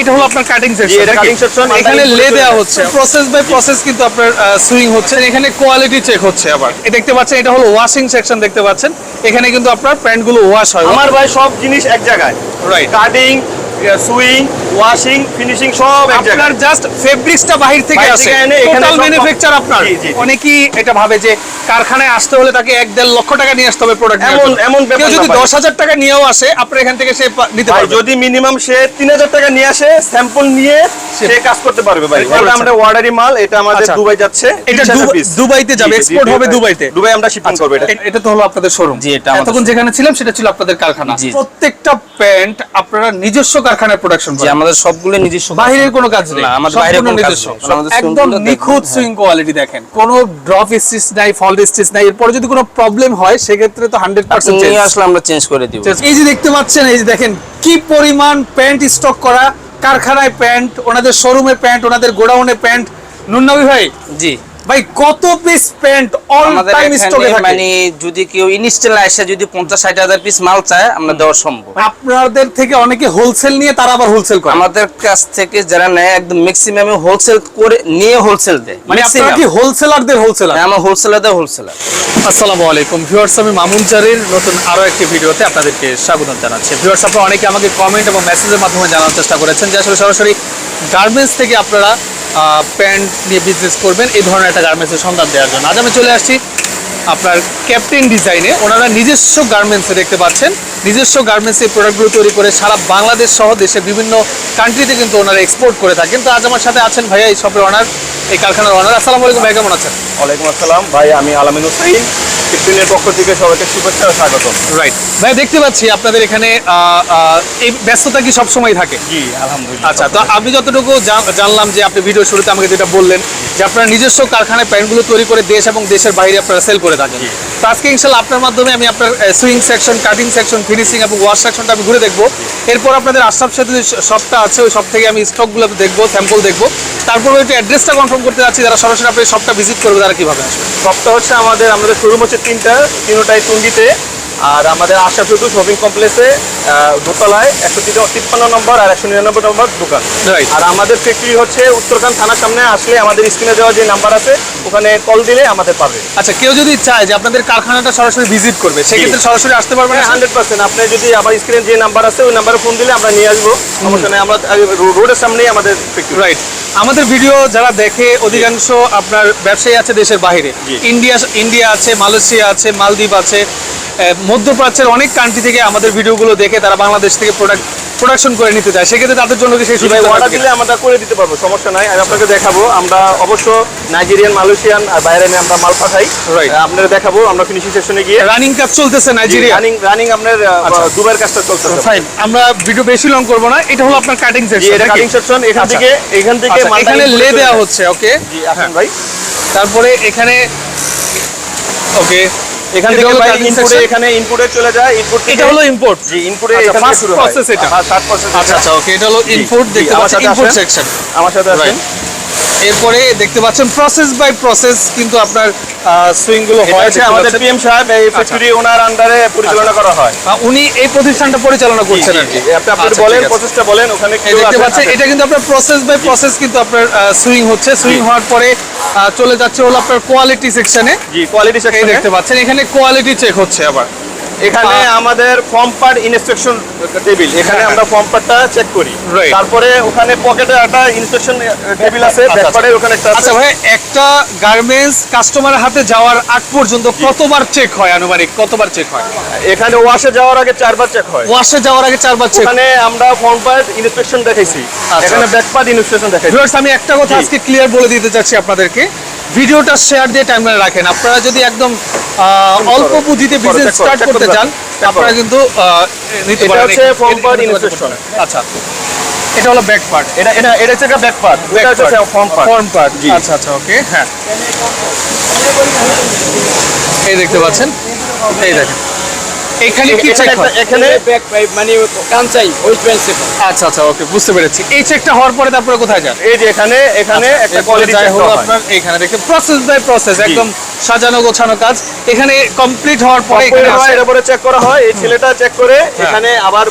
এটা হলো আপনার কাটিং সেকশন এটা কাটিং সেকশন এখানে লে দেয়া হচ্ছে। প্রসেস বাই প্রসেস কিন্তু আপনার সুইং হচ্ছে। এখানে কোয়ালিটি চেক হচ্ছে আবার। দেখতে পাচ্ছেন এটা হলো ওয়াশিং সেকশন দেখতে পাচ্ছেন। এখানে কিন্তু আপনার প্যান্টগুলো ওয়াশ হয়। আমার ভাই সব জিনিস এক জায়গায়। Right cutting sewing washing finishing সব আপনার জাস্ট ফেব্রিক্সটা বাহির থেকে আসে। টোটাল ম্যানুফ্যাকচার আপনার। অনেকেই এটা ভাবে যে কারখানায় আসতে হলে তাকে এক দেড় লক্ষ টাকা নিয়ে আসতে হবে প্রোডাক্ট এমন- এমন কেউ যদি দশ হাজার টাকা নিয়েও আসে আপনার এখান থেকে সে নিতে পারবে। যদি মিনিমাম সে তিন হাজার টাকা নিয়ে আসে স্যাম্পল নিয়ে সে- কাজ করতে পারবে ভাই। আচ্ছা। এটা আমরা অর্ডারি মাল এটা আমাদের আচ্ছা। দুবাই যাচ্ছে এটা 30,000 দুবা- piece। দুবাইতে যাবে, জি, হবে দুবাইতে। দুবাই আমরা শিপিং করব এটা। এটা তো হলো আপনাদের শোরুম জি, এটা এতক্ষণ যেখানে ছিলাম সেটা ছিল আপনাদের কারখানা। প্রত্যেকটা প্যান্ট আপনারা নিজস্ব কারখানায় প্রোডাকশন করেন। আমাদের সবগুলো নিজস্ব বাইরের কোনো কাজ নেই। আমাদের বাইরে কোনো কাজ নিজস্ব। একদম নিখুত। সুইং কোয়ালিটি দেখেন। কোনো ড্রপ স্টিচ নাই ফল স্টিচ নাই। এরপরে যদি কোনো প্রবলেম হয় সেক্ষেত্রে তো হান্ড্রেড আপনি পার্সেন্ট চেঞ্জ আসলে আমরা চেঞ্জ করে দিব। এই যে দেখতে পাচ্ছেন এই যে দেখেন কি পরিমাণ প্যান্ট স্টক করা। কারখানায় প্যান্ট ওনাদের শোরুমে প্যান্ট ওনাদের গোডাউনে প্যান্ট। নুননবী ভাই জি। ভাই কত পিস প্যান্ট অল টাইম স্টকে থাকে? মানে যদি কেউ ইনস্টল আসে যদি পঞ্চাশ ষাট হাজার পিস মাল চায় আমরা দেওয়া সম্ভব। আপনাদের থেকে অনেকে হোলসেল নিয়ে তারা আবার হোলসেল করে। আমাদের কাছ থেকে যারা নেয় একদম ম্যাক্সিমাম হোলসেল করে নিয়ে হোলসেল দেয়। মানে আপনারা কি হোলসেলারদের হোলসেলার আমার হোলসেলারদের হোলসেলার আসসালামু আলাইকুম। ভিউয়ার্স আমি মামুন জারির নতুন আরও একটি ভিডিওতে আপনাদেরকে স্বাগত জানাচ্ছি। ভিউয়ার্স আপনারা অনেকে আমাকে কমেন্ট এবং মেসেজের মাধ্যমে জানার চেষ্টা করেছেন যে আসলে সরাসরি গার্মেন্টস থেকে আপনারা প্যান্ট নিয়ে বিজনেস করবেন, এই ধরনের একটা গার্মেন্টসের সন্ধান দেওয়ার জন্য। আজ আমি চলে আসছি আপনার ক্যাপ্টেন ডিজাইনে ওনারা নিজস্ব গার্মেন্টসে দেখতে পাচ্ছেন। নিজস্ব গার্মেন্টসের প্রোডাক্টগুলো তৈরি করে সারা বাংলাদেশ সহ দেশের বিভিন্ন কান্ট্রিতে কিন্তু ওনারা এক্সপোর্ট করে থাকেন। তো আজ আমার সাথে আছেন ভাইয়া এই শপের ওনার এই কারখানার ওনার আসসালামু আলাইকুম ভাই কেমন আছেন? ওয়ালাইকুম আসসালাম। ভাই আমি আলামিন হুসাইন ফিফটিনের পক্ষ থেকে সবাইকে শুভেচ্ছা স্বাগত রাইট ভাই দেখতে পাচ্ছি আপনাদের এখানে এই ব্যস্ততা কি সব সময় থাকে? জি আলহামদুলিল্লাহ। আচ্ছা তো আমি যতটুকু জানলাম যে আপনি ভিডিও শুরুতে আমাকে যেটা বললেন যে আপনারা নিজস্ব কারখানায় প্যান্টগুলো তৈরি করে দেশ এবং দেশের বাইরে আপনারা সেল করে থাকেন। তো আজকে ইনশাল্লাহ আপনার মাধ্যমে আমি আপনার sewing section cutting section finishing এবং ওয়াশ সেকশনটা আমি ঘুরে দেখব। এরপর আপনাদের আশরাফ সাথে যে শপটা আছে, ওই শপ থেকে আমি স্টকগুলো দেখব স্যাম্পল দেখব। তারপর একটু অ্যাড্রেসটা কনফার্ম করতে যাচ্ছি, যারা সরাসরি আপনি শপটা ভিজিট করবে, তারা কীভাবে আসবে? শপটা হচ্ছে আমাদের আমাদের শোরুম হচ্ছে তিনটা তিনোটাই টুঙ্গিতে। আর আমাদের আশা শুধু শপিং কমপ্লেক্সে দোতলায় একশো তিপ্পান্ন নম্বর আর একশো নিরানব্বই নম্বর দোকান. আর আমাদের ফ্যাক্টরি হচ্ছে উত্তরখান থানার সামনে আসলে আমাদের স্ক্রিনে দেওয়া যে নাম্বার আছে ওখানে কল দিলে আমাদের পাবে। আচ্ছা কেউ যদি চায় যে আপনাদের কারখানাটা সরাসরি ভিজিট করবে সেক্ষেত্রে সরাসরি আসতে পারবেন হান্ড্রেড পার্সেন্ট আপনি যদি আমার স্ক্রিনে যে নাম্বার আছে ওই নাম্বারে ফোন দিলে আমরা নিয়ে আসব। সমস্যা নেই আমরা রোডের সামনেই আমাদের ফ্যাক্টরি রাইট আমাদের ভিডিও যারা দেখে অধিকাংশ আপনার ব্যবসায়ী আছে দেশের বাইরে। ইন্ডিয়া ইন্ডিয়া আছে মালয়েশিয়া আছে মালদ্বীপ আছে। মধ্যপ্রাচ্যের অনেক কান্ট্রি থেকে আমাদের ভিডিওগুলো দেখে তারা বাংলাদেশ থেকে প্রোডাক্ট প্রোডাকশন করে নিতে চায়। সেক্ষেত্রে তাদের জন্য কি সেই সুবিধা অর্ডার দিলে আমরা করে দিতে পারব সমস্যা নাই। আমি আপনাকে দেখাবো আমরা অবশ্য নাইজেরিয়ান মালয়েশিয়ান আর বাইরে নিয়ে আমরা মাল পাঠাই. আপনারা দেখাবো আমরা ফিনিশিং সেকশনে গিয়ে রানিং কাজ চলতেছে নাইজেরিয়া রানিং রানিং আপনার আচ্ছা। দুবাইয়ের কাজটা চলছে ফাইন আমরা ভিডিও বেশি লং করব না। এটা হলো আপনার কাটিং জি সেকশন এটা কাটিং সেকশন এখান আচ্ছা। থেকে এখান থেকে মালটা এখানে লে দেওয়া হচ্ছে ওকে জি আসুন ভাই। তারপরে এখানে ওকে এখান থেকে হলো ইনপুটে এখানে ইনপুটে চলে যায় ইনপুট এটা হলো ইনপুট জি ইনপুটে এটা হয়। process এটা। হ্যাঁ ফার্স্ট প্রসেস আচ্ছা আচ্ছা ওকে এটা হলো ইনপুট দেখতে আমার পাচ্ছেন সাথে ইনপুট সেকশন আমার সাথে আসেন। এরপরে দেখতে পাচ্ছেন প্রসেস বাই প্রসেস কিন্তু আপনার সুইংগুলো হয় আমাদের পিএম সাহেব এই ফ্যাক্টরি ওনার আন্ডারে পরিচালনা করা হয়। উনি এই প্রতিষ্ঠানটা পরিচালনা করছেন আর কি। আপনি আপনি আচ্ছা, বলেন। প্রসেসটা বলেন ওখানে দেখতে পাচ্ছেন এটা কিন্তু আপনার প্রসেস বাই প্রসেস কিন্তু আপনার সুইং হচ্ছে। সুইং হওয়ার পরে চলে যাচ্ছে হলো আপনার কোয়ালিটি সেকশনে জি কোয়ালিটি সেকশনে দেখতে পাচ্ছেন এখানে কোয়ালিটি চেক হচ্ছে আবার। এখানে আমাদের ফর্ম পার্ট ইনস্ট্রাকশন টেবিল এখানে হ্যাঁ, আমরা ফর্ম পার্টটা চেক করি। তারপরে ওখানে পকেটে একটা ইনস্ট্রাকশন টেবিল আছে আচ্ছা, ব্যাক আচ্ছা। ওখানে একটা আচ্ছা ভাই একটা গার্মেন্টস কাস্টমারের হাতে যাওয়ার আগ পর্যন্ত কতবার চেক হয় আনুমানিক? কতবার চেক হয়? এখানে ওয়াশে যাওয়ার আগে চারবার চেক হয়। ওয়াশে যাওয়ার আগে চারবার চেক ওখানে আমরা ফর্ম পার্ট ইনস্পেকশন দেখাইছি। আচ্ছা। এখানে ব্যাক পার্ট ইনস্পেকশন দেখাইছি। আমি একটা কথা আজকে ক্লিয়ার বলে দিতে চাচ্ছি আপনাদেরকে। ভিডিওটা শেয়ার দিয়ে টাইমলাইনে রাখেন। আপনারা যদি একদম অল্প বুদ্ধিতে বিজনেস স্টার্ট করতে চান আপনারা কিন্তু নিতে এটা পারেন। হচ্ছে ফর্ম পার্ট inspection। আচ্ছা। এটা হলো ব্যাক পার্ট এটা এটা এটা হচ্ছে ব্যাক পার্ট এটা হচ্ছে ফর্ম পার্ট ফর্ম পার্ট জি। আচ্ছা আচ্ছা ওকে হ্যাঁ। এই দেখতে পাচ্ছেন? এই দেখেন। এখানে কি চেক এখানে ব্যাক পাইপ মানে কাঞ্চাই ওয়েস্ট বেঞ্চে আচ্ছা আচ্ছা ওকে বুঝতে পেরেছি। এই চেকটা হওয়ার পরে তারপরে কোথায় যান? এই যে এখানে এখানে একটা কোয়ালিটি চেক হলো আপনার এখানে দেখতে প্রসেস বাই প্রসেস একদম সাজানো গোছানো কাজ। এখানে কমপ্লিট হওয়ার পরে এখানে হয় চেক করা হয় এই ছেলেটা চেক করে এখানে আবার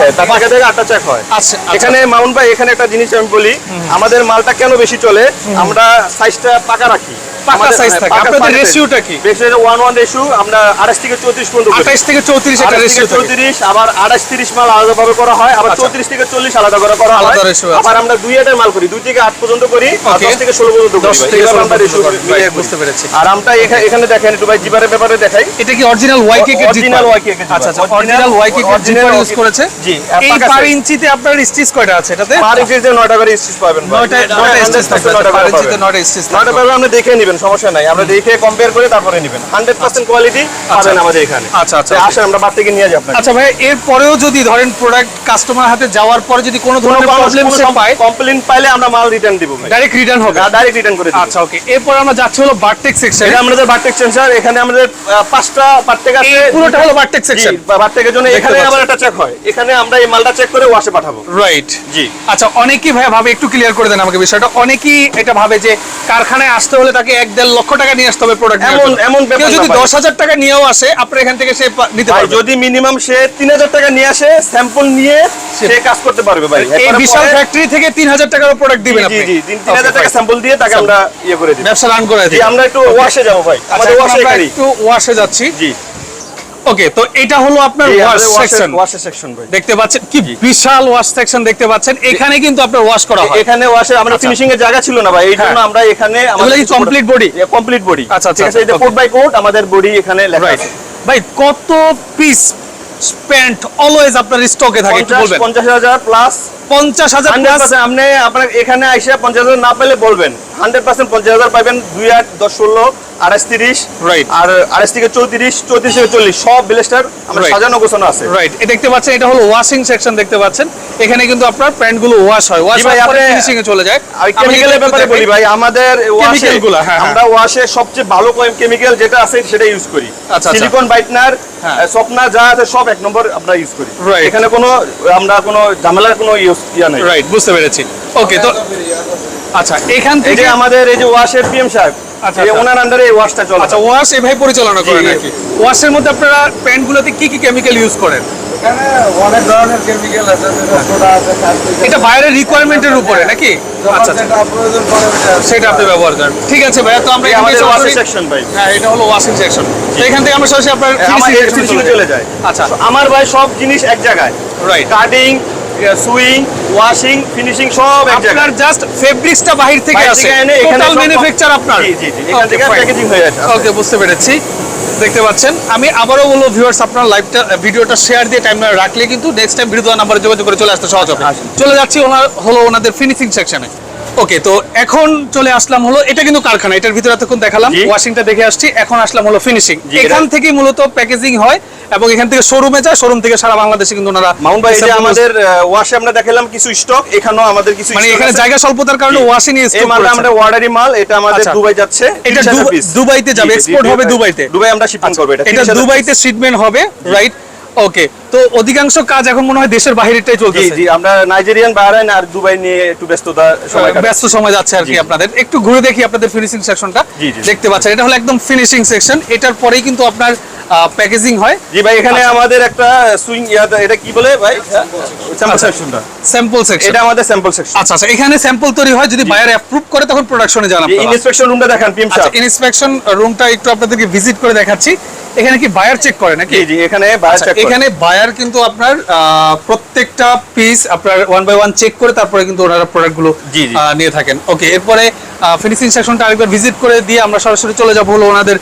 দেয়। আটটা চেক হয়। আচ্ছা আচ্ছা। এখানে মাউন্ট ভাই এখানে একটা জিনিস আমি বলি আমাদের মালটা কেন বেশি চলে? আমরা সাইজটা পাকা রাখি। পাকা হ্যাঁ, থাকে। আপনাদের রেশিওটা কি? রেশিও ওয়ান ওয়ান রেশিও আমরা আড়াইশ থেকে চৌত্রিশ পর্যন্ত করি। আঠাইশ থেকে চৌত্রিশ একটা 28 রেশিও থেকে চৌত্রিশ আবার আড়াইশ তিরিশ মাল আলাদা ভাবে করা হয় আবার আচ্ছা। চৌত্রিশ থেকে চল্লিশ আলাদা করে করা হয় আলাদা ratio আছে। আবার আমরা দুই হাজার মাল করি দুই থেকে আট পর্যন্ত করি দশ থেকে ষোলো পর্যন্ত করি দশ ভাই। থেকে এইভাবে ষোলো আমরা ratio পর্যন্ত মিলিয়ে right, করি। বুঝতে পেরেছি। আর আমরা এখানে দেখেন একটু ভাই জিবারের ব্যাপারে দেখাই এটা কি অরিজিনাল ওয়াই কেক এর Original জিপার? আচ্ছা আচ্ছা অরিজিনাল ওয়াই কেক এর Original জিপার YK ইউজ করেছে জি, এই পার ইঞ্চিতে আপনার স্টিচ কয়টা আছে এটাতে পার ইঞ্চিতে নয়টা করে স্টিচ পাবেন ভাই। নয়টা নয়টা 100% স্টিচ থাকবে পার ইঞ্চিতে পাবেন। নয়টা স্টিচ নয়টা পাবে আপনি দেখে নেবেন সমস্যা নাই আমরা দেখে কম্পেয়ার করে তারপরে নেবেন হান্ড্রেড পার্সেন্ট কোয়ালিটি পাবেন আমাদের এখানে আচ্ছা, আচ্ছা. আসেন আমরা বাদ থেকে নিয়ে আপনাকে। আচ্ছা ভাই এর পরেও যদি ধরেন প্রোডাক্ট কাস্টমার হাতে যাওয়ার পরে যদি কোনো ধরনের প্রবলেম সে পায় কমপ্লেন পাইলে আমরা মাল রিটার্ন দিব ভাই। ডাইরেক্ট রিটার্ন হবে। ডাইরেক্ট রিটার্ন করে দিব। আচ্ছা ওকে এরপর আমরা যাচ্ছি হলো বারটেক সেকশন এটা আমাদের বারটেক সেন্সার এখানে আমাদের পাঁচটা বারটেক আছে। পুরোটা হলো বারটেক সেকশন বারটেকের জন্য এখানে আবার একটা চেক হয়। এখানে আমরা এই মালটা চেক করে ওয়াশে পাঠাবো। রাইট জি। আচ্ছা অনেকেই ভাই ভাবে একটু ক্লিয়ার করে দেন আমাকে বিষয়টা। অনেকেই এটা ভাবে যে কারখানায় আসতে হলে তাকে এক দেড় লক্ষ টাকা নিয়ে আসতে হবে প্রোডাক্ট এমন- এমন কেউ যদি। দশ হাজার টাকা নিয়েও আসে আপনার এখান থেকে সে নিতে পারবে। যদি মিনিমাম সে তিন হাজার টাকা নিয়ে আসে স্যাম্পল নিয়ে সে- কাজ করতে পারবে ভাই। এই বিশাল ফ্যাক্টরি থেকে তিন হাজার টাকার প্রোডাক্ট দিবেন আপনি। জি হাজার Okay, টাকা স্যাম্পল দিয়ে তাকে আমরা ইয়ে করে দিই ব্যবসা রান করে দিই আমরা একটু ওয়াশে যাব ভাই। আচ্ছা, আমাদের ওয়াশে এখানেই। একটু ওয়াশে যাচ্ছি। জি। ওকে তো এটা হলো আপনার ওয়াশ সেকশন ওয়াশে সেকশন ভাই। দেখতে পাচ্ছেন কি বিশাল ওয়াশ সেকশন দেখতে পাচ্ছেন। এখানে কিন্তু আপনার ওয়াশ করা হয়। এখানে ওয়াশে আমরা। ফিনিশিং এর জায়গা ছিল না ভাই এই জন্য হ্যাঁ। আমরা এখানে এগুলো কি complete body? কমপ্লিট বডি আচ্ছা, ঠিক আছে যে কোট বাই কোট আমাদের বডি এখানে লেখা আছে। ভাই কত পিস প্যান্ট অলওয়েজ আপনার স্টকে থাকে একটু বলবেন। 50000 প্লাস পঞ্চাশ হাজার হান্ড্রেড প্লাস আপনি আপনার এখানে আইসে পঞ্চাশ হাজার না পেলে বলবেন। হান্ড্রেড পার্সেন্ট পঞ্চাশ হাজার পাবেন দুই আট দশ ষোলো আড়াইশ তিরিশ Right. আর আড়াইশ থেকে চৌত্রিশ চৌত্রিশ থেকে চল্লিশ সব ব্লেস্টার আমরা সাজানো গোছানো আছে। রাইট দেখতে পাচ্ছেন এটা হলো ওয়াশিং সেকশন দেখতে পাচ্ছেন। এখানে কিন্তু আপনার প্যান্টগুলো ওয়াশ হয়। ওয়াশ পরে আপনি- ফিনিশিং এ চলে যায়। আর কেমিক্যালের ব্যাপারে বলি ভাই আমাদের ওয়াশে Chemical হ্যাঁ, আমরা ওয়াশে সবচেয়ে ভালো কেমিক্যাল যেটা আছে সেটা ইউজ করি। আচ্ছা। সিলিকন বাইটনার হ্যাঁ। স্বপ্নার যা আছে সব এক নম্বর আমরা ইউজ করি. এখানে কোনো আমরা কোনো ঝামেলার কোনো ইউজ ইয়া নেই রাইট বুঝতে পেরেছি ওকে তো আচ্ছা এখান থেকে আমাদের এই যে ওয়াশের পিএম সাহেব আচ্ছা, আচ্ছা। ওনার আন্ডারে এই ওয়াশটা চলে। আচ্ছা ওয়াশ এভাবে পরিচালনা করেন জি, ওয়াশের মধ্যে আপনারা প্যান্ট গুলোতে কি কি কেমিক্যাল ইউজ করেন? অনেক ধরনের কেমিক্যাল আছে যেটা সোডা আছে কার্বলিক এটা বাইরের রিকোয়ারমেন্টের উপরে নাকি? আচ্ছা আচ্ছা। সেটা আপনি ব্যবহার করেন। ঠিক আছে ভাইয়া তো আমরা আমাদের ওয়াশের সেকশন ভাই। হ্যাঁ এটা হলো ওয়াশিং সেকশন তো এখান থেকে আমরা সরাসরি আপনার চলে যায়। আচ্ছা। আমার ভাই সব জিনিস এক জায়গায়। Right cutting sewing washing finishing সব এক আপনার জাস্ট ফেব্রিক্সটা বাহির থেকে আসে। এখানে টোটাল ম্যানুফ্যাকচার আপনার। জি জি জি এখান থেকে প্যাকেজিং হয়ে যাচ্ছে। ওকে বুঝতে পেরেছি। দেখতে পাচ্ছেন আমি আবারও বলব ভিউয়ার্স আপনার লাইভটা ভিডিওটা শেয়ার দিয়ে টাইম রাখলে কিন্তু নেক্সট টাইম ভিডিও নাম্বারে যোগাযোগ করে চলে আসতে সহজ হবে। চলে যাচ্ছি ওনার হলো ওনাদের ফিনিশিং সেকশনে ওকে তো এখন চলে আসলাম হলো এটা কিন্তু কারখানা এটার ভিতরে এতক্ষণ দেখালাম ওয়াশিংটা দেখে আসছি এখন আসলাম হলো ফিনিশিং এখান থেকে মূলত প্যাকেজিং হয় এবং এখান থেকে শোরুমে যায় শোরুম থেকে সারা বাংলাদেশে কিন্তু ওনারা মাউন্ট ভাই এই যে আমাদের ওয়াশে আমরা দেখালাম কিছু স্টক এখানেও আমাদের কিছু মানে এখানে জায়গা স্বল্পতার কারণে। ওয়াশিং এই মালটা আমরা ওয়ার্ডারি মাল এটা আমাদের আচ্ছা। দুবাই যাচ্ছে এটা 30,000 দুবা- piece। দুবাইতে যাবে, জি, হবে দুবাইতে। দুবাই আমরা শিপিং করব এটা এটা দুবাইতে। শিপমেন্ট হবে রাইট ওকে তো অধিকাংশ কাজ এখন মনে হয় দেশের বাইরেটাই চলছে জি আমরা নাইজেরিয়ান বাহরাইন আর দুবাই নিয়ে একটু ব্যস্ততা সময় ব্যস্ত সময় যাচ্ছে আর কি আপনাদের। একটু ঘুরে দেখি আপনাদের ফিনিশিং সেকশনটা। দেখতে পাচ্ছেন এটা হলো একদম ফিনিশিং সেকশন এটার পরেই কিন্তু আপনার প্যাকেজিং হয়। জি ভাই এখানে আচ্ছা। আমাদের একটা সুইং এটা কি বলে ভাই? স্যাম্পল সেকশনটা স্যাম্পল সেকশন এটা আমাদের স্যাম্পল সেকশন আচ্ছা আচ্ছা এখানে স্যাম্পল তৈরি হয় যদি বায়ার অ্যাপ্রুভ করে তখন প্রোডাকশনে ইনস্পেকশন রুমটা দেখান পিএম সাহেব ইন্সপেকশন রুমটা একটু আপনাদেরকে ভিজিট করে দেখাচ্ছি। এখানে কি বায়ার চেক করে নাকি? জি এখানে বায়ার আচ্ছা, চেক এখানে বায়ার কিন্তু আপনার প্রত্যেকটা পিস আপনার ওয়ান বাই ওয়ান চেক করে তারপরে কিন্তু ওনারা প্রোডাক্টগুলো। নিয়ে থাকেন। ওকে এরপরে ফিনিশিং সেকশনটা আরেকবার ভিজিট করে দিয়ে আমরা সরাসরি চলে যাব হলো ওনাদের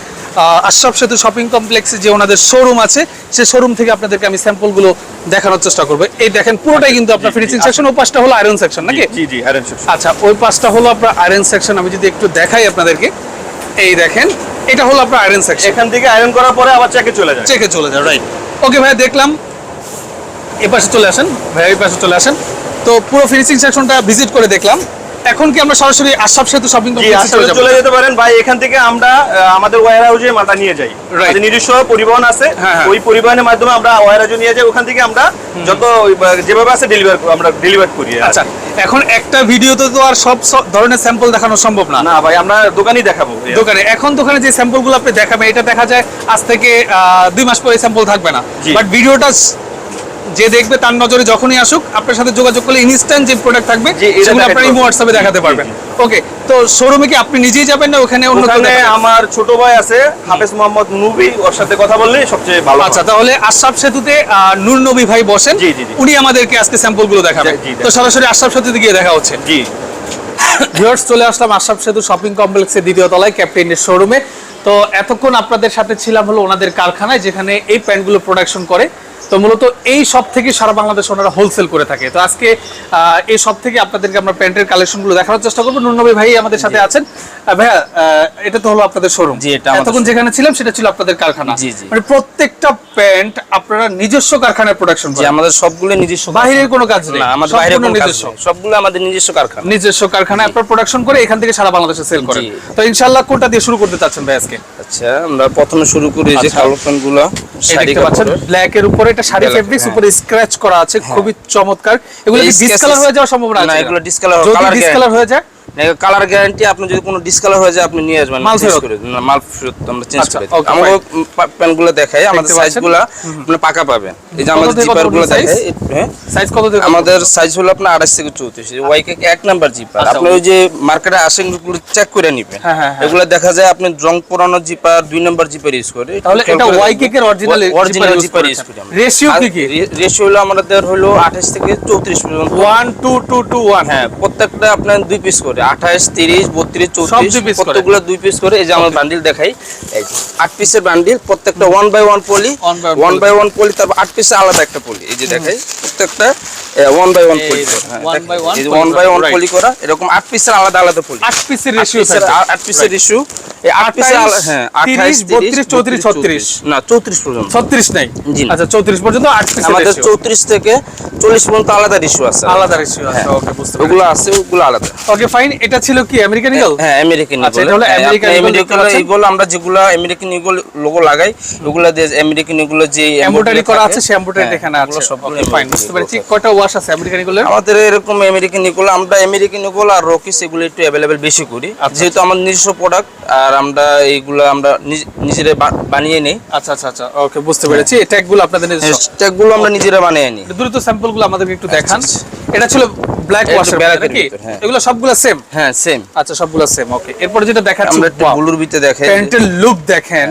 আশরাফ সেতু শপিং কমপ্লেক্সে যে ওনাদের শোরুম আছে সেই শোরুম থেকে আপনাদেরকে আমি স্যাম্পলগুলো দেখানোর চেষ্টা করব। এই দেখেন পুরোটাই কিন্তু আপনার ফিনিশিং আচ্ছা। সেকশন ও পাশটা হলো আয়রন সেকশন নাকি? জি জি আয়রন সেকশন আচ্ছা ওই পাশটা হলো আপনার আয়রন সেকশন আমি যদি একটু দেখাই আপনাদেরকে। এই দেখেন এটা হলো আপনার আয়রন সেকশন এখান থেকে আয়রন করার পরে আবার চেকে চলে যায়। চেকে চলে যায় রাইট ওকে ভাই দেখলাম। এ পাশে চলে আসেন ভাই এই পাশে চলে আসেন। তো পুরো ফিনিশিং সেকশনটা ভিজিট করে দেখলাম। এখন কি আমরা সরাসরি আশরাফ সেতু শপিং কমপ্লেক্সে চলে যেতে পারেন। ভাই এখান থেকে আমরা আমাদের ওয়ার হাউসে মালটা নিয়ে যাই। আমাদের নিজস্ব পরিবহন আছে। হ্যাঁ, হ্যাঁ। ওই পরিবহনের মাধ্যমে আমরা ওয়ার হাউসে নিয়ে যাই। ওখান থেকে আমরা যত যেভাবে আছে ডেলিভার আমরা ডেলিভার করি আচ্ছা এখন একটা ভিডিওতে তো আর সব সব ধরনের স্যাম্পল দেখানো সম্ভব না। না ভাই আমরা দোকানই দেখাবো। দোকানে এখন দোকানে যে স্যাম্পলগুলো আপনি দেখাবেন এটা দেখা যায় আজ থেকে দুই মাস পরে স্যাম্পল থাকবে না। বাট ভিডিওটা যে দেখবে তার নজরে যখনই আসুক আপনার সাথে যোগাযোগ করলে ইনস্ট্যান্ট যে প্রোডাক্ট থাকবে সেগুলো আপনার ইমো হোয়াটসঅ্যাপে দেখাতে পারবেন। ওকে তো শোরুমে কি আপনি নিজেই যাবেন না ওখানে অন্য আমার ছোট ভাই আছে হাফেজ মোহাম্মদ নুবি ওর সাথে কথা বললে সবচেয়ে ভালো আচ্ছা তাহলে আশরাফ সেতুতে নূর নবী ভাই বসেন। উনি আমাদেরকে আজকে স্যাম্পলগুলো দেখাবেন জি, তো সরাসরি আশরাফ সেতুতে গিয়ে দেখা হচ্ছে। জি। ভিউয়ার্স চলে আসলাম আশরাফ সেতু শপিং কমপ্লেক্সের দ্বিতীয় তলায় ক্যাপ্টেনের শোরুমে তো এতক্ষণ আপনাদের সাথে ছিলাম হলো ওনাদের কারখানায় যেখানে এই প্যান্টগুলো প্রোডাকশন করে। তো মূলত এই সব থেকে সারা বাংলাদেশ ওনারা হোলসেল করে থাকে। তো আজকে এই সব থেকে আপনাদেরকে আমরা প্যান্টের কালেকশনগুলো দেখানোর চেষ্টা করব। নুরনবী ভাই আমাদের সাথে আছেন। ভাইয়া এটা তো হলো আপনাদের শোরুম জি, এটা এতক্ষণ যেখানে ছিলাম সেটা ছিল আপনাদের কারখানা। জি, জি। মানে প্রত্যেকটা প্যান্ট আপনারা নিজস্ব কারখানায় প্রোডাকশন করেন। আমাদের সবগুলো নিজস্ব বাহিরের কোনো কাজ নেই। আমাদের বাইরে কোনো নিজস্ব। সবগুলো আমাদের নিজস্ব কারখানা। নিজস্ব কারখানায় আপনার প্রোডাকশন করে এখান থেকে সারা বাংলাদেশে সেল করেন। তো ইনশাআল্লাহ কোনটা দিয়ে শুরু করতে চাচ্ছেন ভাই আজকে? আচ্ছা আমরা প্রথমে শুরু করি এই যে আচ্ছা। কালো প্যান্টগুলো এই দেখতে পাচ্ছেন ব্ল্যাক এর উপরে এটা শাড়ি ফেব্রিক ফেব্রিক্স হ্যাঁ। উপরে স্ক্র্যাচ করা আছে খুবই চমৎকার। এগুলো ডিসকালার হয়ে যাওয়ার সম্ভাবনা আছে? না, এগুলো ডিসকালার ডিসকালার হয়ে যায়? কালার গ্যারান্টি আপনি যদি কোনো ডিসকালার হয়ে যায় আপনি নিয়ে আসবেন মাল ফেরত? করে মাল ফেরত আমরা চেঞ্জ আচ্ছা, করে দিই। আমরা প্যান্টগুলো দেখাই আমাদের দেখতে সাইজ পাচ্ছেন? গুলো আপনি পাকা পাবেন। এই যে আমাদের জিপার দেখাই হ্যাঁ? সাইজ কত থেকে আমাদের সাইজ হলো আপনার আড়াইশ থেকে চৌত্রিশ। ওয়াইকে এক নাম্বার জিপার আচ্ছা, আপনি ওই যে মার্কেটে আসেনগুলো চেক করে নিবেন। হ্যাঁ, হ্যাঁ, হ্যাঁ। এগুলো দেখা যায় আপনি রং পুরানো জিপার দুই নাম্বার জিপার ইউজ করে। তাহলে এটা YK এর original অরিজিনাল জিপার ইউজ করি Ratio কি কি? রেশিও হলো আমাদের হলো আঠাশ থেকে চৌত্রিশ পর্যন্ত। One two two two one হ্যাঁ প্রত্যেকটা আপনার দুই পিস করে আঠাশ তিরিশ বত্রিশ চৌত্রিশ দুই করে? পিস করে এই যে আমার বান্ডিল দেখাই। আট পিসের বান্ডিল প্রত্যেকটা one by one poly one by one poly তারপর আট পিসে আলাদা একটা পলি এই যে দেখাই প্রত্যেকটা one by one poly one by করা, ওয়ান করা। এরকম আট পিসের আলাদা আলাদা পলি আট পিসের আট রেশিও আট পিসের রেশিও এই আট পিসের আলা- হ্যাঁ আঠাশ 30, 32, 34, 36 না চৌত্রিশ পর্যন্ত। ছত্রিশ নাই। আচ্ছা আমাদের চৌত্রিশ থেকে চল্লিশ পর্যন্ত আলাদা রেশিও আছে। আলাদা রেশিও আছে হ্যাঁ। ওগুলো আছে ওগুলো আলাদা। ওকে ফাইন এটা ছিল কি আমেরিকান ইগল হ্যাঁ আমেরিকান আচ্ছা, এটা হলো Eagle দেখতে পাচ্ছেন? আমরা যেগুলো আমেরিকান ইগল লোগো লাগাই ওগুলো দিয়ে আমেরিকান ইগুলো যে এমব্রয়ডারি করা আছে সে এমব্রয়ডারি হ্যাঁ, এখানে আছে। ওকে ফাইন বুঝতে পেরেছি। কয়টা ওয়াশ আছে আমেরিকান ইগলের আমাদের এরকম আমেরিকান ইগুলো আমরা আমেরিকান ইগুলো আর রকিস এগুলো একটু অ্যাভেলেবেল বেশি করি। আচ্ছা, যেহেতু আমার নিজস্ব প্রোডাক্ট আর আমরা এইগুলো আমরা নিজ- নিজেরা বানিয়ে নেই। আচ্ছা আচ্ছা আচ্ছা ওকে বুঝতে পেরেছি। এই ট্যাগগুলো আপনাদের ট্যাগগুলো আমরা নিজেরা বানিয়ে নিই। দ্রুত স্যাম্পলগুলো আমাদেরকে একটু দেখান। আচ্ছা, এটা ছিল ব্ল্যাক ওয়াশের নাকি? হ্যাঁ। এগুলো সবগুলো সেম হ্যাঁ সেম আচ্ছা সবগুলো সেম ওকে এরপরে যেটা দেখাচ্ছি আমরা একটু ব্লুর ভিতরে দেখাই। প্যান্টের লুক দেখেন।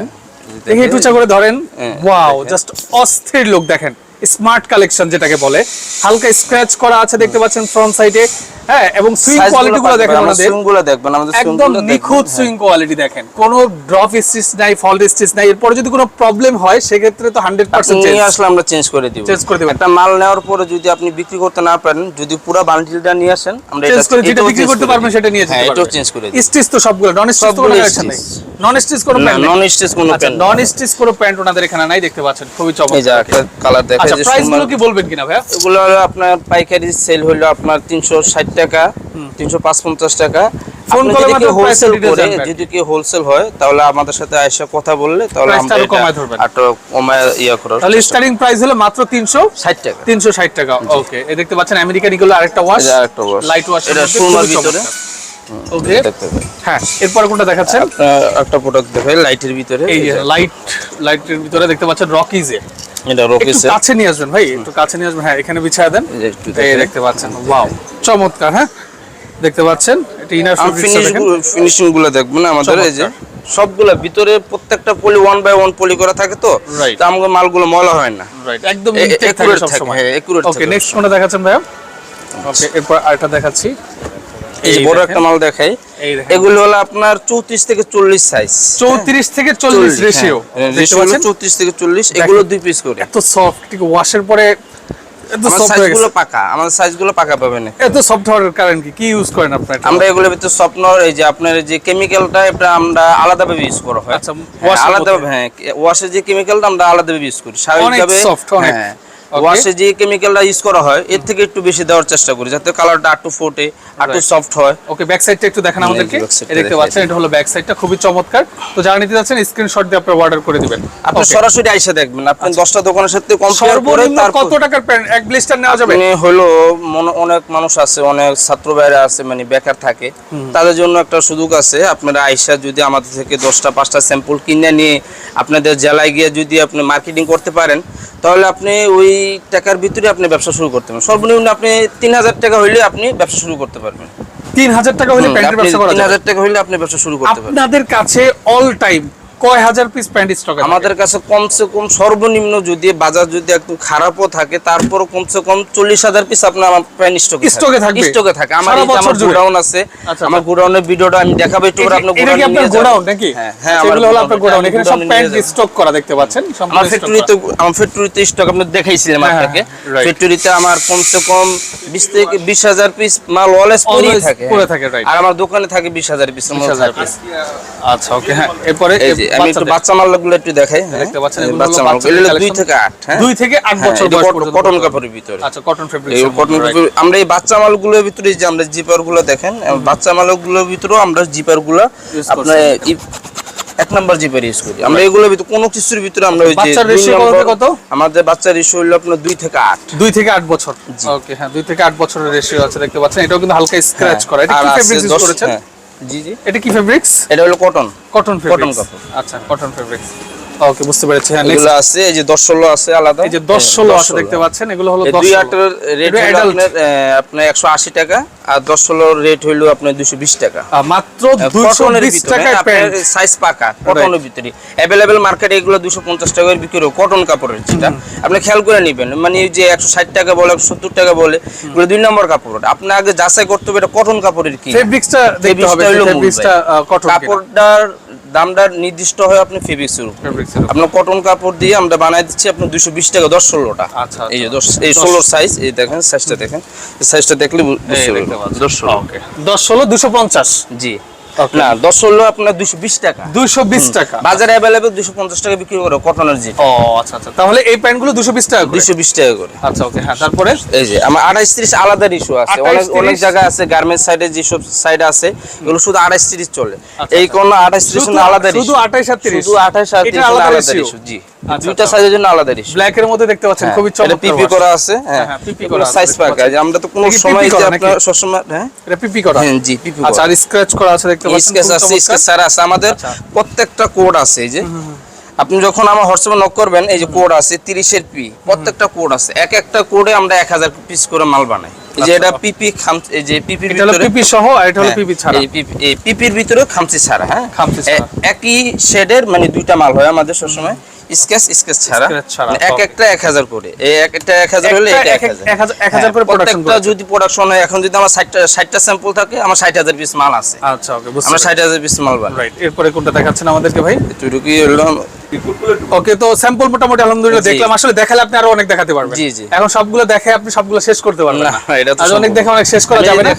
দেখে একটু করে ধরেন। হ্যাঁ, ওয়াও জাস্ট অস্থির লুক দেখেন। স্মার্ট কালেকশন যেটাকে বলে। হালকা স্ক্র্যাচ করা আছে দেখতে পাচ্ছেন ফ্রন্ট সাইডে হ্যাঁ এবং সুইং কোয়ালিটি গুলো দেখেন ওনাদের সুইংগুলো দেখবেন আমাদের একদম সুইংগুলো নিখুঁত হ্যাঁ। সুইং কোয়ালিটি দেখেন। কোনো ড্রপ স্টিচ নাই ফল্ট স্টিচ নাই এরপরে যদি কোনো প্রবলেম হয় সেক্ষেত্রে তো হান্ড্রেড আপনি পার্সেন্ট নিয়ে আসলে আমরা চেঞ্জ করে দিব। Change করে দিবেন। একটা মাল নেওয়ার পরে যদি আপনি বিক্রি করতে না পারেন যদি পুরো বান্ডিলটা নিয়ে আসেন আমরা চেঞ্জ করে যেটা বিক্রি করতে পারবেন সেটা নিয়ে যেতে হ্যাঁ পারবেন। চেঞ্জ করে দিই স্টিচ তো সবগুলো নন স্টিচ কোনো কালেকশন নাই। নন স্টিচ কোনো প্যান্ট নন স্টিচ কোনো প্যান্ট নন স্টিচ কোনো প্যান্ট ওনাদের এখানে নাই দেখতে পাচ্ছেন খুবই এই যে একটা কালার দেখা আচ্ছা যায় প্রাইসগুলো কি বলবেন কিনা ভাইয়া? এগুলো হলো আপনার পাইকারি সেল হলো আপনার তিনশো ষাট টাকা তিনশো পঞ্চাশ টাকা। হোলসেল করে যদি কেউ হোলসেল হয় তাহলে আমাদের সাথে আইসা কথা বললে তাহলে আমরা কমায় ধরবেন। আরও কমায় ইয়া করার তাহলে স্টার্টিং প্রাইস হলো মাত্র তিনশো ষাট টাকা। তিনশো ষাট টাকা। ওকে দেখতে পাচ্ছেন আমেরিকান ইগুলো আরেকটা ওয়াশ আরেকটা wash। লাইট ওয়াশ এটা ভিতরে। ওকে হ্যাঁ এরপর কোনটা দেখাচ্ছেন? একটা প্রোডাক্ট দেখাই লাইটের ভিতরে। এই লাইট লাইটের ভিতরে দেখতে পাচ্ছেন রকিজে এটা একটু কাছে নিয়ে আসবেন ভাই একটু কাছে নিয়ে আসবেন। হ্যাঁ এখানে বিছায় দেন। এই। দেখতে পাচ্ছেন। ওয়াও চমৎকার হ্যাঁ? দেখতে পাচ্ছেন? এটা ইনার ফিনিশ ফিনিশিংগুলো দেখবেন আমাদের এই যে সবগুলা ভিতরে প্রত্যেকটা poly one by one poly করা থাকে তো. তো আমাদের মালগুলো ময়লা হয় না। রাইট একদম এ- থাকে হ্যাঁ, accurate ওকে নেক্সট কোনটা দেখাচ্ছেন ভাইয়া? ওকে এরপর আরেকটা দেখাচ্ছি। এই বড় একটা মাল দেখাই। এগুলো হলো আপনার চৌত্রিশ থেকে চল্লিশ সাইজ 34 থেকে 40 রেশিও দেখতে রেশিও হলো পাচ্ছেন? চৌত্রিশ থেকে চল্লিশ। এগুলো দুই পিস করে। এত সফট ওয়াশের পরে সফট হয়ে সাইজগুলো পাকা। আমাদের সাইজগুলো পাকা পাবেন। এত সফট কারণ কি? কি ইউজ করেন আপনারা আমরা এগুলোর ভিতরে এই যে আপনার যে কেমিক্যালটা এটা আমরা আলাদাভাবে ইউজ করা হয়। আচ্ছা, হ্যাঁ, আলাদা। হ্যাঁ ওয়াশের যে কেমিক্যালটা আমরা আলাদাভাবে ইউজ করি। স্বাভাবিকভাবে অনেক। ওয়াশে যে কেমিক্যালটা ইউজ করা হয় এর থেকে একটু বেশি দেওয়ার চেষ্টা করি যাতে কালারটা একটু ফোটে একটু সফট হয়। ওকে ব্যাক সাইডটা একটু দেখেন আমাদেরকে। দেখতে পাচ্ছেন এটা হলো ব্যাক সাইডটা খুবই চমৎকার। তো যারা নিতে যাচ্ছেন স্ক্রিনশট দিয়ে আপনারা অর্ডার করে দিবেন। আপনি সরাসরি আইসা দেখবেন আপনি দশটা দোকানের সাথে কম্পেয়ার করে তারপর কত টাকার প্যান্ট এক ব্লিস্টার নেওয়া যাবে? আপনি হলো মনে- অনেক মানুষ আছে অনেক ছাত্র ভাইরা আছে মানে বেকার থাকে। তাদের জন্য একটা সুযোগ আছে আপনারা আইসা যদি আমাদের থেকে দশটা পাঁচটা স্যাম্পল কিনে নিয়ে আপনাদের জেলায় গিয়ে যদি আপনি মার্কেটিং করতে পারেন তাহলে আপনি ওই টাকার ভিতরে আপনি ব্যবসা শুরু করতে পারেন সর্বনিম্ন আপনি তিন হাজার টাকা হইলে আপনি ব্যবসা শুরু করতে পারবেন। তিন হাজার টাকা হলে প্যান্টের ব্যবসা করা তিন হাজার টাকা হইলে আপনি ব্যবসা শুরু করতে পারবেন। আপনাদের কাছে অল টাইম কয় হাজার পিস প্যান্ট স্টক আমাদের কাছে কমসে কম সর্বনিম্ন যদি বাজার যদি একটু খারাপও থাকে তারপরও কমসে কম চল্লিশ হাজার পিস আপনার আমার প্যান্ট স্টকে স্টকে থাকবে? স্টকে থাকে। আমার আমার গোডাউন আছে। আচ্ছা, আমার গোডাউনের ভিডিওটা আমি দেখাবো একটু কি আপনার গোডাউন নাকি? হ্যাঁ হ্যাঁ আচ্ছা, আমার এগুলো হলো আপনার গোডাউন গোডাউন এখানে সব প্যান্ট স্টক করা দেখতে পাচ্ছেন আমার ফ্যাক্টরিতে আমার ফ্যাক্টরিতে স্টক আপনি দেখাইছিলাম হ্যাঁ, আপনাকে। হ্যাঁ, ফ্যাক্টরিতে আমার কমসে কম বিশ থেকে বিশ হাজার পিস মাল অলওয়েজ পরেই থাকে হ্যাঁ। থাকে. আর আমার দোকানে থাকে বিশ হাজার পিসের মতো 20,000 থাকে। আচ্ছা ওকে হ্যাঁ এরপরে আমি একটু বাচ্চা মালগুলো একটু দেখাই হ্যাঁ। দেখতে পাচ্ছেন, বাচ্চা মাল এগুলো থেকে আট হ্যাঁ। দুই থেকে আট হ্যাঁ, বছর বয়স কটন- পর্যন্ত কটন কাপড়ের ভিতরে। আচ্ছা কটন ফেব্রিক এই কটন আমরা এই বাচ্চা মালগুলোর ভিতরে যে আমরা জিপারগুলো দেখেন বাচ্চা মালগুলোর ভিতরেও আমরা জিপারগুলো আপনার এক নাম্বার জিপার ইউজ করি। আমরা এগুলোর ভিতরে কোনো কিছুর ভিতরে আমরা ওই যে বাচ্চার ratio কত কত? আমাদের বাচ্চার রেশিও হলো আপনার দুই থেকে আট। দুই থেকে আট বছর। ওকে হ্যাঁ দুই থেকে আট বছরের রেশিও আছে দেখতে পাচ্ছেন। এটাও কিন্তু হালকা স্ক্র্যাচ করা। এটা কি আছে ফেব্রিক্স ইউজ করেছেন? হ্যাঁ। জি জি। এটা কি ফেব্রিক্স এটা হলো কটন কটন কটন কাপড়। আচ্ছা কটন ফেব্রিক্স ওকে বুঝতে পেরেছি। হ্যাঁ এগুলো আছে এই যে দশ ষোলো আছে আলাদা। এই যে দশ হ্যাঁ, ষোলো দশ আছে দেখতে পাচ্ছেন এগুলো হলো এই দশ দুই ষোলো। আটের রেট। আপনার আপনার একশো আশি টাকা আর দশ ষোলোর রেট হলো আপনার দুশো বিশ টাকা। মাত্র দুইশো কটনের বিশ ভিতরে টাকায় প্যান্ট সাইজ পাকা কটনের ভিতরে। অ্যাভেলেবেল মার্কেটে এগুলো দুশো পঞ্চাশ টাকার বিক্রি হয় কটন কাপড়ের যেটা। আপনি খেয়াল করে নেবেন মানে এই যে একশো ষাট টাকা বলে একশো সত্তর টাকা বলে এগুলো দুই নম্বর কাপড় আপনি আগে যাচাই করতে হবে এটা কটন কাপড়ের কি ফেব্রিক্সটা দেখতে হবে ফেব্রিক্সটা কটন কাপড়টার দামটা নির্দিষ্ট হয় আপনি ফেব্রিক্সের উপর। আপনার কটন কাপড় দিয়ে আমরা বানাই দিচ্ছি আপনার দুশো বিশ টাকা দশ ষোলোটা। আচ্ছা, এই যে আচ্ছা। দশ এই ষোলোর সাইজ এই দেখেন সাইজটা দেখেন। সাইজটা দেখলে দশ ষোলো। দশ ষোলো দুশো পঞ্চাশ। জি. না দশ আপনার দুশো বিশ টাকা। দুশো বিশ টাকা। বাজারে অ্যাভেলেবেল দুশো পঞ্চাশ টাকা বিক্রি করে কটনের ও আচ্ছা আচ্ছা। তাহলে এই প্যান্টগুলো দুশো বিশ টাকা দুশো বিশ টাকা করে। আচ্ছা ওকে হ্যাঁ তারপরে? এই যে আমার আঠাইশ ত্রিশ আলাদা ইস্যু আছে। অনেক অনেক জায়গা আছে গার্মেন্টস সাইডে যেসব সাইড আছে এগুলো শুধু আঠাইশ ত্রিশ চলে। আচ্ছা, এই কোন আঠাইশ ত্রিশ আলাদা শুধু issue। 28 আর 30 শুধু আঠাইশ আর ত্রিশ আলাদা ইস্যু জি। আচ্ছা, দুইটা আচ্ছা। সাইজের জন্য আলাদা ইস্যু ব্ল্যাক এর মধ্যে দেখতে পাচ্ছেন খুবই এটা চমৎকার পিপি করা আছে হ্যাঁ। হ্যাঁ, পিপি করা সাইজ পাকা আমরা তো কোনো সময় যে সবসময় হ্যাঁ? এটা পিপি করা? হ্যাঁ, জি, পিপি আচ্ছা। আর স্ক্র্যাচ করা আছে দেখতে স্কেচ আছে স্কেচ ছাড়া আছে। আমাদের আচ্ছা। প্রত্যেকটা কোড আছে এই যে। আপনি যখন আমার হোয়াটসঅ্যাপে নক করবেন এই যে কোড আছে তিরিশের পি প্রত্যেকটা কোড আছে। এক একটা কোডে আমরা এক হাজার পিস করে মাল বানাই। এই যে এটা পিপি খাম এই যে ভিতরে পিপি সহ আর এটা হলো হ্যাঁ, পিপি ছাড়া। এই পিপি এই পিপির ভিতরে খামচি ছাড়া হ্যাঁ। খামচি ছাড়া। একই শেডের মানে দুইটা মাল হয় আমাদের সবসময়। স্কেচ স্কেচ ছাড়া। মানে এক একটা এক হাজার করে। এই একটা এক হাজার হলে এটা এক হাজার। করে হ্যাঁ, প্রত্যেকটা যদি প্রোডাকশন হয় এখন যদি আমার ষাটটা ষাটটা স্যাম্পল থাকে আমার ষাট হাজার পিস মাল আছে। আচ্ছা ওকে আমরা ষাট হাজার পিস মাল বানাই। রাইট এরপরে কোনটা দেখাচ্ছেন আমাদেরকে ভাই? হলো ওকে তো স্যাম্পল মোটামুটি আলহামদুলিল্লাহ দেখলাম। আসলে দেখালে আপনি আরও অনেক দেখাতে পারবেন। জি, জি। এখন সবগুলো দেখে আপনি সবগুলো শেষ করতে পারবেন না, এটা তো অনেক দেখে অনেক শেষ করা যাবে না।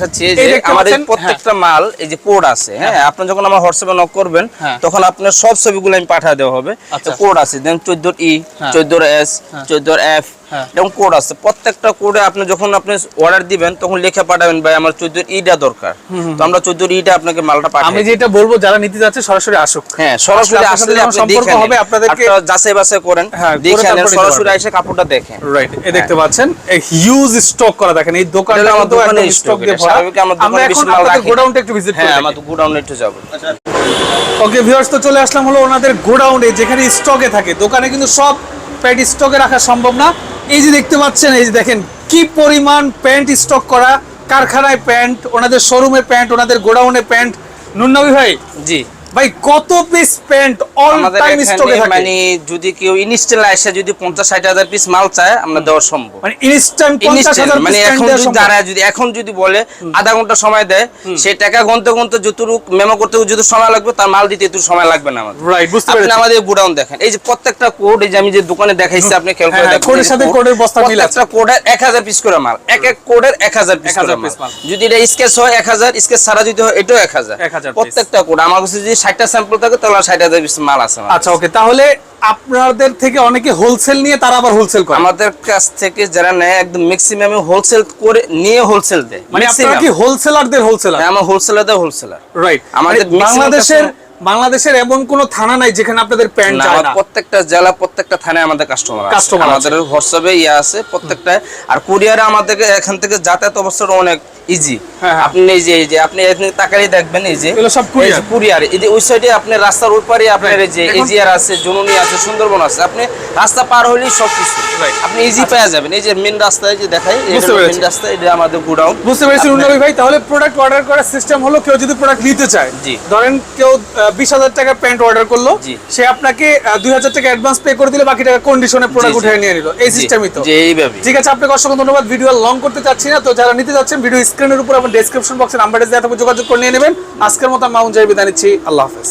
আমাদের পাচ্ছেন, হ্যাঁ, প্রত্যেকটা মাল এই যে কোড আছে হ্যাঁ আপনি যখন আমার হোয়াটসঅ্যাপে নক করবেন হ্যাঁ। তখন আপনার সব ছবিগুলো আমি পাঠিয়ে দেওয়া হবে। আচ্ছা। কোড আছে দেন চোদ্দোর ই হ্যাঁ। চোদ্দোর এস চোদ্দোর এফ হ্যাঁ। এরকম কোড আছে। প্রত্যেকটা কোডে আপনি যখন আপনি অর্ডার দিবেন তখন লিখে পাঠাবেন ভাই আমার চোদ্দোর ইটা দরকার। তো আমরা চোদ্দোর ইটা আপনাকে মালটা আমি যেটা বলব যারা নিতে যাচ্ছে সরাসরি আসুক। হ্যাঁ সরাসরি আসলে আপনি সম্পর্ক হবে, আপনাদেরকে- যাচাই বাছাই করেন হ্যাঁ, করে দেখে আনেন তারপরে নিতে সরাসরি। এসে কাপড়টা দেখেন। রাইট এই দেখতে পাচ্ছেন এই হিউজ স্টক করা দেখেন এই দোকানটা আমার দোকানে স্টক দিয়ে ভরা। আমার এখন বেশি মাল আপনাদের রাখি। গোডাউনটা একটু ভিজিট হ্যাঁ করি আমার গোডাউনে একটু যাব। ওকে ভিউয়ার্স তো চলে আসলাম হলো ওনাদের গোডাউনে, যেখানে স্টকে থাকে। দোকানে কিন্তু সব প্যান্ট স্টকে রাখা সম্ভব না। এই যে দেখতে পাচ্ছেন, এই যে দেখেন কি পরিমাণ প্যান্ট স্টক করা, কারখানায় প্যান্ট ওনাদের শোরুমে প্যান্ট ওনাদের গোডাউনে প্যান্ট নুন্নবি ভাই, জি। ভাই কত পিস প্যান্ট অল টাইম স্টকে থাকে? মানে যদি কেউ ইনস্টল আসে যদি পঞ্চাশ ষাট হাজার পিস মাল চায় আমরা দেওয়া সম্ভব। মানে ইনস্ট্যান্ট পঞ্চাশ Instant, হাজার মানে এখন যদি দাঁড়ায় যদি এখন যদি বলে আধা ঘণ্টা সময় দেয় সে টাকা গুনতে গুনতে যতটুক মেমো করতে যত সময় লাগবে তার মাল দিতে এত সময় লাগবে না আমাদের। রাইট বুঝতে আপনি আমাদের গোডাউন দেখেন। এই যে প্রত্যেকটা কোড এই যে আমি যে দোকানে দেখাইছি আপনি খেয়াল করে হ্যাঁ, দেখেন কোডের সাথে কোডের বস্তা মিল আছে। প্রত্যেকটা কোডের এক হাজার পিস করে মাল। এক এক কোডের এক হাজার পিস করে মাল। যদি এটা স্কেচ হয় এক হাজার স্কেচ ছাড়া যদি হয় এটাও এক হাজার। 1000 piece। প্রত্যেকটা কোড আমার কাছে যদি ষাটটা স্যাম্পল থাকে তাহলে ষাট হাজার পিস মাল আছে আচ্ছা ওকে তাহলে আপনাদের থেকে অনেকে হোলসেল নিয়ে তারা আবার হোলসেল করে। আমাদের কাছ থেকে যারা নেয় একদম ম্যাক্সিমাম হোলসেল করে নিয়ে হোলসেল দেয়। মানে আপনারা কি হোলসেলারদের হোলসেলার হ্যাঁ, আমার হোলসেলার দেয় হোলসেলার রাইট আমাদের আমাদের বাংলাদেশের বাংলাদেশের এমন কোন থানা নাই যেখানে আপনাদের প্যান্ট যায় না। প্রত্যেকটা জেলা প্রত্যেকটা থানায় আমাদের কাস্টমার আছে। আমাদের হোয়াটসঅ্যাপে ইয়ে আছে প্রত্যেকটা। আর কুরিয়ারে আমাদের এখান থেকে যাতায়াত অবস্থাটা অনেক ইজি হ্যাঁ, হ্যাঁ। আপনি এই যে এই যে আপনি এখানে তাকালেই দেখবেন এই যে এগুলো সব courier? কুরিয়ার এই যে ওই সাইডে আপনি রাস্তার ওই পারে আপনার এই যে এজিআর আছে জননী আছে সুন্দরবন আছে। আপনি রাস্তা পার হলেই সব কিছু আপনি ইজি পেয়ে যাবেন। এই যে মেন রাস্তায় যে দেখাই। মেন রাস্তা এটা আমাদের গোডাউন বুঝতে পেরেছি রুনাবি ভাই। তাহলে প্রোডাক্ট অর্ডার করার সিস্টেম হলো কেউ যদি প্রোডাক্ট নিতে চায়। জি। ধরেন কেউ বিশ হাজার টাকা প্যান্ট অর্ডার করল। সে আপনাকে দুই হাজার টাকা অ্যাডভান্স পে করে দিলে বাকি টাকা কন্ডিশনে প্রোডাক্ট। উঠে নিয়ে নিল। এই সিস্টেমই তো। ঠিক আছে আপনাকে অসংখ্য ধন্যবাদ। ভিডিও লং করতে চাচ্ছি না তো যারা নিতে যাচ্ছেন ভিডিও স্ক্রিনের উপর এবং ডেসক্রিপশন বক্সে নাম্বারটা দেওয়া থাকবে যোগাযোগ করে নিয়ে নেবেন। আজকের মতো মাউন্ট জাই বিদায় নিচ্ছি। আল্লাহ হাফেজ।